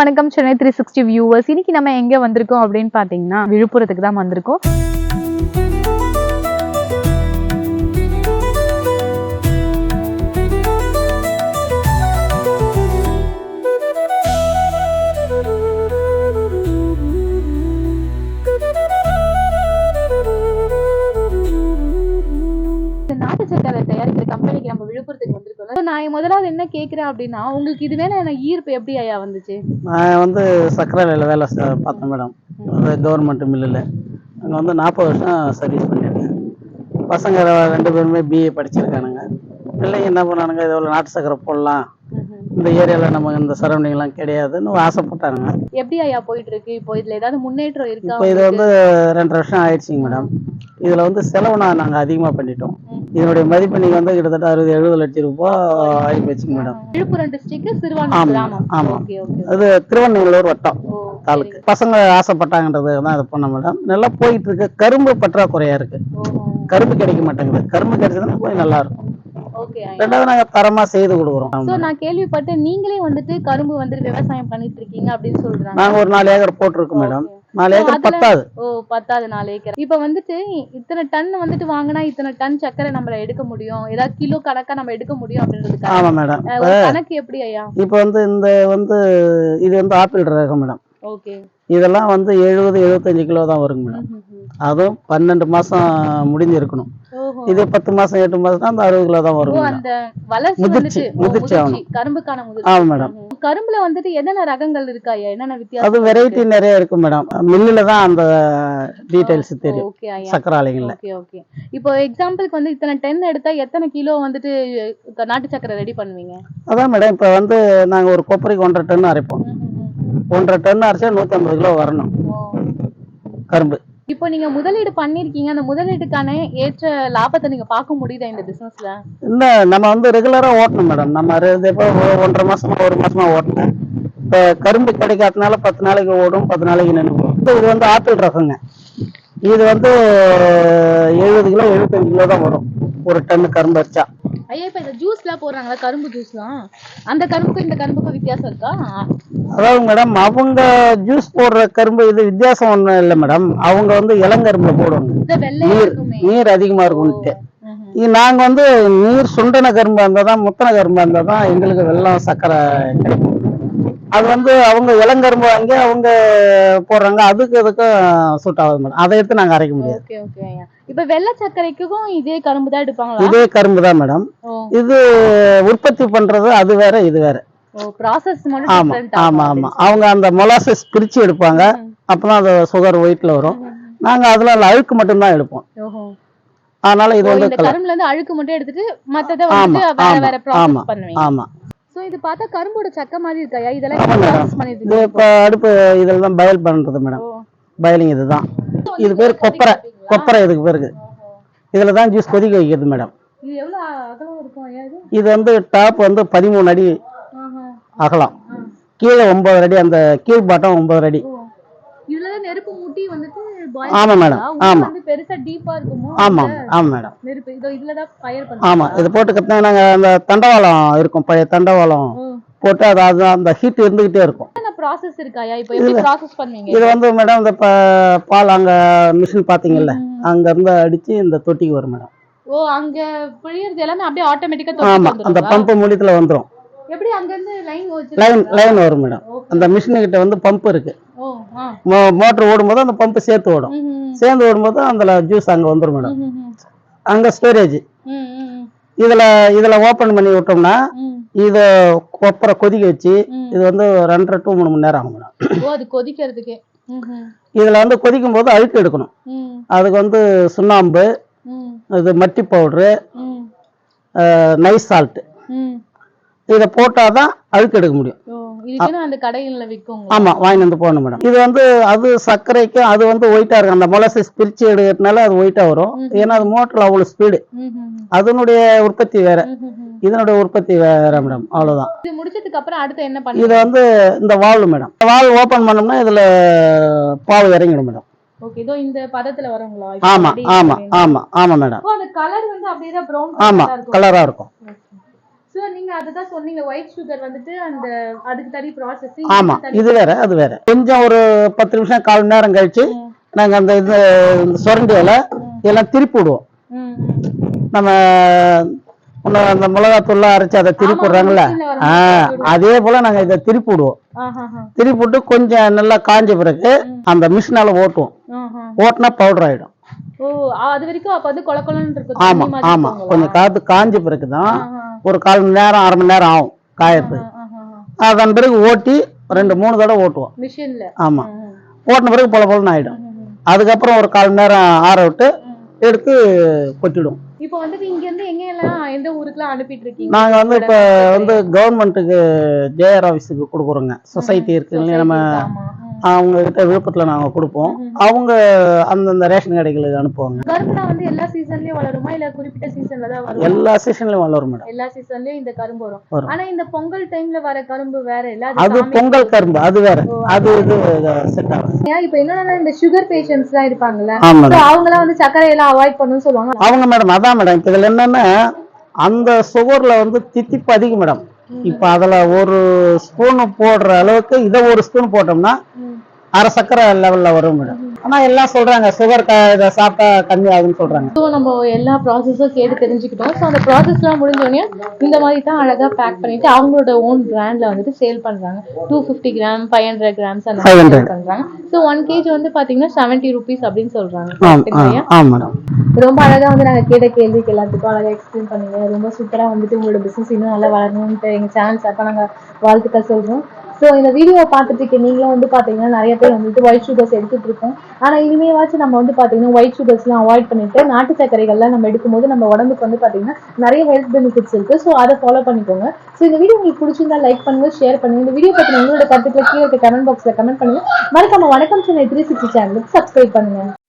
வணக்கம் Chennai three sixty viewers இன்னைக்கு நம்ம எங்க வந்திருக்கோம் அப்படின்னு பாத்தீங்கன்னா விழுப்புரத்துக்கு தான் வந்திருக்கோம். இந்த நாட்டு சக்கரை தயாரிக்க நம்ம விழுப்புரத்துக்கு வந்திருக்கோம் So, நான் முதலாவது என்ன கேக்குறேன் அப்படின்னா உங்களுக்கு இது வேணா என்ன ஈர்ப்பு எப்படி ஐயா வந்துச்சு? நான் வந்து சக்கரை வேலை வேலை பார்த்தேன் மேடம். கவர்மெண்ட் மில்லில் அங்கே வந்து நாற்பது வருஷம் சர்வீஸ் பண்ணியிருக்கேன். பசங்க ரெண்டு பேருமே பிஏ படிச்சிருக்கானுங்க. பிள்ளைங்க என்ன பண்ணானுங்க இதை நாட்டு சக்கரை போடலாம். இந்த ஏரியாவில் நம்ம இந்த சரௌண்டிங்லாம் கிடையாதுன்னு ஆசைப்பட்டானுங்க எப்படி ஐயா போயிட்டு இருக்கு இப்போ இதுல ஏதாவது முன்னேற்றம் இருக்கா இப்போ இது வந்து ரெண்டு வருஷம் ஆயிடுச்சுங்க மேடம் இதில் வந்து செலவு நான் நாங்கள் அதிகமாக பண்ணிட்டோம் இதனுடைய மதிப்பு நீங்கள் வந்து கிட்டத்தட்ட அறுபது எழுபது லட்சம் ரூபாய் ஆகி போச்சுங்க மேடம் விழுப்புரம் டிஸ்ட்ரிக்ட் சிறுவாணி ஆமா, கிராமம். ஆமா. ஓகே ஓகே அது திருவண்ணூர் வட்டம் தாலுக்கு. பசங்க ஆசைப்பட்டாங்கன்றது தான் இது பண்ண மேடம் நல்லா போயிட்டு இருக்கு கரும்பு பற்றாக்குறையா இருக்கு. கரும்பு கிடைக்க மாட்டேங்குது. கரும்பு கிடைச்சதுன்னா கொஞ்சம் நல்லா இருக்கும். ரெண்டாவது நாங்க தரமா செய்து கொடுக்குறோம். சோ நான் கேள்விப்பட்டேன் நீங்களே வந்துட்டு கரும்பு வந்துட்டு விவசாயம் பண்ணிட்டு இருக்கீங்க அப்படின்னு சொல்றாங்க. நாங்க ஒரு நாலு ஏக்கர் போட்டிருக்கோம் மேடம். நாலு ஏக்கர் பத்தாது. ஓ பத்தாவது நாலு ஏக்கர். இப்ப வந்துட்டு இத்தனை டன் வந்துட்டு வாங்கினா இத்தனை டன் சர்க்கரை நம்மள எடுக்க முடியும். ஏதாவது கிலோ கணக்கா நம்ம எடுக்க முடியும் அப்படின்றதுக்காக. ஆமா மேடம். கணக்கு எப்படி ஐயா? இப்போ வந்து இந்த வந்து இது வந்து ஆப்பிள் ரகம் மேடம். ஓகே இதெல்லாம் வந்து எழுபது எழுபத்தஞ்சு கிலோ தான் வருங்க மேடம். அதுவும் பன்னெண்டு மாசம் முடிஞ்சிருக்கணும். இது பத்து மாசம் எட்டு மாசம் அந்த அறுபது கிலோ தான் வளர்ச்சி முதிர்ச்சி, முதிர்ச்சி முதிர்ச்சி கரும்புக்கான முதிர்ச்சி. ஆமா மேடம். கரும்புல வந்துட்டு என்னென்ன ரகங்கள் இருக்கா என்னென்ன அது வித்தியாசம் வெரைட்டி நிறைய இருக்கு மேடம். மில்லில் தான் அந்த டீடைல்ஸ் தெரியும். ஓகே ஐயா. சக்கராலைகள்ல. Okay okay. இப்போ எக்ஸாம்பிளுக்கு வந்து இத்தனை டென் எடுத்தா எத்தனை கிலோ வந்துட்டு நாட்டு சக்கரை ரெடி பண்ணுவீங்க? அதான் மேடம். இப்போ வந்து நாங்கள் ஒரு கொப்பரைக்கு ஒன்றரை டன் அரைப்போம். ஒன்றரை டன் அரைச்சா நூற்றி ஐம்பது கிலோ வரணும். கரும்பு. இப்போ நீங்க முதலீடு பண்ணிருக்கீங்க அந்த முதலீடுக்கான ஏற்ற லாபத்தை நீங்க பார்க்க முடியுதா இந்த பிசினஸ்ல இல்ல நம்ம வந்து ரெகுலராக ஓட்டணும் மேடம் நம்ம இப்போ ஒன்றரை மாசமா ஒரு மாசமா ஓட்டணும். இப்போ கரும்பு கிடைக்காதனால பத்து நாளைக்கு ஓடும் பத்து நாளைக்கு நின்று இது வந்து ஆப்பிள் ரகங்க இது வந்து எழுபது கிலோ எழுபத்தஞ்சு கிலோ தான் வரும். ஒரு டன்னு கரும்பு அரைச்சா ஐயா இப்ப இந்த ஜூஸ்லாம் போடுறாங்களா? கரும்பு ஜூஸ்லாம் அந்த கரும்புக்கும் இந்த கரும்புக்கும் வித்தியாசம் இருக்கா? அதாவது மேடம் அவங்க ஜூஸ் போடுற கரும்பு இது வித்தியாசம் ஒன்றும் இல்லை மேடம் அவங்க வந்து இளங்கரும்புல போடுவாங்க. நீர் நீர் அதிகமாக இருக்கும்ட்டு ம்ஹும். இது நாங்க வந்து நீர் சுண்டன கரும்பு இருந்தால் தான் முத்தன கரும்பு இருந்தால் தான் எங்களுக்கு வெள்ளம் சர்க்கரை கிடைக்கும். அது வந்து அவங்க இளங்கரும்பு வாங்கி அவங்க போடுறாங்க. அதுக்கு இதுக்கும் சூட் ஆகுது மேடம் அதை எடுத்து நாங்கள் அரைக்க முடியாது. இப்ப வெள்ளை சர்க்கரைக்கும் இதே கரும்பு தான் எடுப்பாங்களா? இதே கரும்பு தான் மேடம் இது உற்பத்தி பண்றது அது வேற இது வேற. ஓ ப்ராசஸ் மட்டும் ஆமா ஆமா ஆமா. அவங்க அந்த மொலாசஸ் பிரிச்சு எடுப்பாங்க. அப்பதான் அது சுகர் வெயிட்ல வரும். நாங்க அதுல அழுக்கு மட்டும்தான் எடுப்போம். அதனால இது வந்து கரும்புல இருந்து அழுக்கு மட்டும் எடுத்துட்டு மத்தத வந்துட்டு வேற வேற ப்ராசஸ் பண்ணுவீங்க. ஆமா. சோ இது பார்த்தா கரும்போட சக்க மாதிரி இருக்காயா இதெல்லாம் இப்ப அடுப்பு இதில் தான் பயல் பண்றது மேடம். பயலிங் இதுதான். இது பேர் கொப்பரை. கொப்பரை இதுக்கு பேருக்கு இதுல தான் ஜூஸ் கொதிக்க வைக்கிறது மேடம். இது வந்து டாப் வந்து பதிமூணு அடி. அகலம். கீழே ஒன்பது அடி அந்த கீழ் பாட்டம் ஒன்பது அடி ஓ இதுலதான் நெருப்பு மூட்டி வந்துட்டு boil ஆமா மேடம் ஆமா. பெருசா டீப்பா இருக்குமோ ஆமா ஆமா மேடம். நெருப்பு இதோ இதுலதான் ஃபயர் பண்ணுவோம் ஆமா இது போட்டு கட்டினா நாங்க அந்த தண்டவாளம் இருக்கும் பழைய தண்டவாளம். போட்டு அது அது அந்த ஹீட் இருந்துகிட்டே இருக்கும். என்ன ப்ராசஸ் இருக்காயா? இப்போ எப்படி ப்ராசஸ் பண்ணுவீங்க? இது வந்து மேடம் இந்த பால் அங்க மிஷின் பாத்தீங்கல்ல அங்க இருந்து அடிச்சு இந்த தொட்டிக்கு வரும் மேடம். ஓ அங்க பிழியறது எல்லாமே அப்படியே ஆட்டோமேட்டிக்கா ஆமா தொட்டு அந்த பம்பு மூலியத்துல வந்துரும். எப்படி அங்க இருந்து லைன் லைன் லைன் வரும் மேடம். அந்த மிஷின் கிட்ட வந்து பம்ப் இருக்கு. மோட்டர் ஓடும்போது அந்த பம்ப் சேர்த்து ஓடும். சேர்ந்து ஓடும்போது அந்த ஜூஸ் அங்க வந்துரும் மேடம். அங்க ஸ்டோரேஜ் இதுல இதுல ஓபன் பண்ணி விட்டோம்னா இத கொப்பரை கொதிக்க வச்சு. இது வந்து ரெண்டரை டு மூணு மணி நேரம் ஆகும் மேடம். அது கொதிக்கிறதுக்கே. இதுல வந்து கொதிக்கும் போது அழுக்கு எடுக்கணும். அதுக்கு வந்து சுண்ணாம்பு இது மட்டி பவுட்ரு நைஸ் சால்ட் ம். இதை போட்டாதான் அழுக்கு எடுக்க முடியும். ஆமா வாங்கிட்டு வந்து போடணும் மேடம் இது வந்து அது சர்க்கரைக்கும் அது வந்து ஒயிட்டா இருக்கும். அந்த மொலசிஸ் பிரிச்சு எடுக்கிறதுனால அது ஒயிட்டா வரும். ஏன்னா அது மோட்டர்ல அவ்வளவு ஸ்பீடு. அதனுடைய உற்பத்தி வேற. இதனுடைய உற்பத்தி வேற மேடம் அவ்வளவுதான். இது முடிச்சதுக்கு அப்புறம் அடுத்து என்ன இது வந்து இந்த வால்வு மேடம் வால்வு ஓபன் பண்ணோம்னா இதுல பால் இறங்கிடும் மேடம் ஓகே இதோ இந்த பதத்துல வருங்களா? ஆமா ஆமா ஆமா ஆமா மேடம் ஓ அந்த கலர் வந்து அப்படியே தான் ப்ரௌன் ஆமா கலரா இருக்கும். ஆமா இது வேற அது வேற. கொஞ்சம் ஒரு பத்து நிமிஷம் கால் மணி நேரம் கழிச்சு நாங்க அந்த இது சுரண்டி இலை இதெல்லாம் திருப்பி விடுவோம். நம்ம முன்ன அந்த மிளகாத்தூள்லாம் அரைச்சு அதை திருப்பி விடுறாங்கல்ல? அதே போல நாங்க இதை திருப்பி விடுவோம். திருப்பி விட்டு கொஞ்சம் நல்லா காஞ்ச பிறகு அந்த மிஷினால ஓட்டுவோம். ஓட்டினா பவுடர் ஆயிடும். ஆமா ஆமா? கொஞ்சம் காத்து காஞ்ச பிறகுதான் ஒரு கால் மணி நேரம் அரை மணி நேரம் ஆகும் காயறதுக்கு. அதன் பிறகு ஓட்டி ரெண்டு மூணு தடவை ஓட்டுவோம். மிஷின்ல. ஆமா. ம், ஓட்டின பிறகு பொல பொலன்னு ஆயிடும். ம், ம். அதுக்கப்புறம் ஒரு கால் மணி நேரம் ஆற விட்டு எடுத்து கொட்டிடும். இப்போ வந்துட்டு இங்க இருந்து எங்க எல்லாம் எந்த ஊருக்குலாம் அனுப்பிட்டு இருக்கீங்க? நாங்க வந்து இப்ப வந்து கவர்மெண்ட்டுக்கு ஜேஆர் ஆபீஸுக்கு கொடுக்குறோங்க. சொசைட்டி இருக்கு. நம்ம அவங்க கிட்ட விழுப்புரத்துல நாங்க கொடுப்போம். அவங்க அந்தந்த ரேஷன் கடைகளுக்கு அனுப்புவாங்க. கரும்புனா வந்து எல்லா சீசன்லயும் வளருமா? இல்ல குறிப்பிட்ட சீசன்ல தான் வரும்? எல்லா சீசன்லயும் வளரும் மேடம். எல்லா சீசன்லயும் இந்த கரும்பு வரும். ஆனா இந்த பொங்கல் டைம்ல வர கரும்பு வேற இல்ல? அது பொங்கல் கரும்பு அது வேற. அது இது செட் ஆகும் இப்ப என்னன்னா இந்த சுகர் பேஷண்ட்ஸ் எல்லாம் இருப்பாங்கல்ல? அவங்க எல்லாம் வந்து சர்க்கரை எல்லாம் அவாய்ட் பண்ணணும்னு சொல்லுவாங்க. அவங்க மேடம் அதான் மேடம். இப்ப இதுல என்னன்னா அந்த சுகர்ல வந்து தித்திப்பு அதிகம் மேடம். இப்ப அதுல ஒரு ஸ்பூன் போடுற அளவுக்கு இதை ஒரு ஸ்பூன் போட்டோம்னா. அரை சக்கரை லெவல்ல வரும் மேடம் ஆனா எல்லாம் சொல்றாங்க சுகர் இதை சாப்பிட்டா கம்மி ஆகுதுன்னு சொல்றாங்க. ஸோ நம்ம எல்லா ப்ராசஸும் கேட்டு தெரிஞ்சுக்கிட்டோம். ஸோ அந்த ப்ராசஸ்லாம் முடிஞ்சோடனே இந்த மாதிரி தான் அழகா பேக் பண்ணிட்டு அவங்களோட ஓன் பிராண்ட்ல வந்துட்டு சேல் பண்றாங்க. Two fifty gram five hundred grams அந்த மாதிரி 500. சேல் பண்றாங்க. ஸோ ஒன் கேஜி வந்து பாத்தீங்கன்னா செவன்ட்டி ருபீஸ் அப்படின்னு சொல்றாங்க. ரொம்ப அழகா வந்து நாங்க கேட்ட கேள்விக்கு எல்லாத்துக்கும் அழகா எக்ஸ்பிளைன் பண்ணீங்க. ரொம்ப சூப்பரா வந்துட்டு உங்களோட பிசினஸ் இன்னும் நல்லா வளரணும்ட்டு எங்க சேனல் சார்பா நாங்க வாழ்த்துக்கள் சொல்றோம். ஸோ இந்த வீடியோவை பார்த்துட்டு இருக்க நீங்களும் வந்து பார்த்தீங்கன்னா நிறைய பேர் வந்துட்டு ஒயிட் சுகர்ஸ் எடுத்துட்டு இருக்கோம். ஆனால் இனிமேவாச்சும் நம்ம வந்து பார்த்தீங்கன்னா ஒயிட் சுகர்ஸ்லாம் அவாய்ட் பண்ணிட்டு நாட்டு சர்க்கரைகள்லாம் நம்ம எடுக்கும்போது நம்ம உடம்புக்கு வந்து பார்த்தீங்கன்னா நிறைய ஹெல்த் பெனிஃபிட்ஸ் இருக்கு. ஸோ அதை ஃபாலோ பண்ணிக்கோங்க. ஸோ இந்த வீடியோ உங்களுக்கு பிடிச்சிருந்தா லைக் பண்ணுங்க ஷேர் பண்ணுங்க. இந்த வீடியோ பார்த்து உங்களோட கருத்துக்களை கீழே கமெண்ட் பாக்ஸில் கமெண்ட் பண்ணுங்க. மறக்காம வணக்கம் சென்னை த்ரீ சிக்ஸ்டி சேனலுக்கு சப்ஸ்கிரைப் பண்ணுங்க.